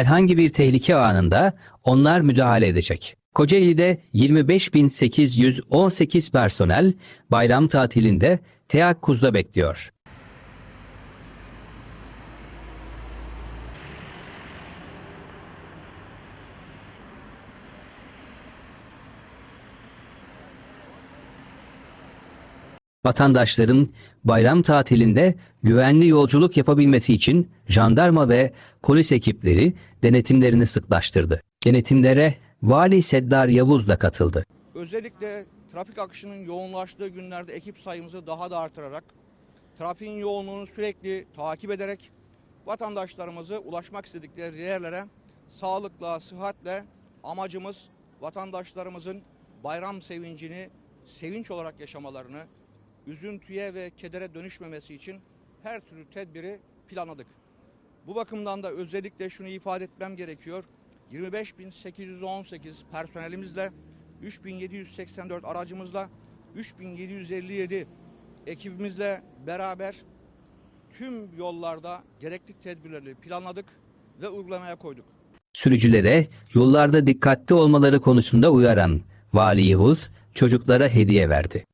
Herhangi bir tehlike anında onlar müdahale edecek. Kocaeli'de 25.818 personel bayram tatilinde teyakkuzda bekliyor. Vatandaşların bayram tatilinde güvenli yolculuk yapabilmesi için jandarma ve polis ekipleri denetimlerini sıklaştırdı. Denetimlere Vali Seddar Yavuz da katıldı. Özellikle trafik akışının yoğunlaştığı günlerde ekip sayımızı daha da artırarak, trafiğin yoğunluğunu sürekli takip ederek vatandaşlarımızı ulaşmak istedikleri yerlere sağlıkla, sıhhatle amacımız vatandaşlarımızın bayram sevincini sevinç olarak yaşamalarını, üzüntüye ve kedere dönüşmemesi için her türlü tedbiri planladık. Bu bakımdan da özellikle şunu ifade etmem gerekiyor. 25.818 personelimizle 3784 aracımızla 3757 ekibimizle beraber tüm yollarda gerekli tedbirleri planladık ve uygulamaya koyduk. Sürücülere yollarda dikkatli olmaları konusunda uyaran Vali Yavuz çocuklara hediye verdi.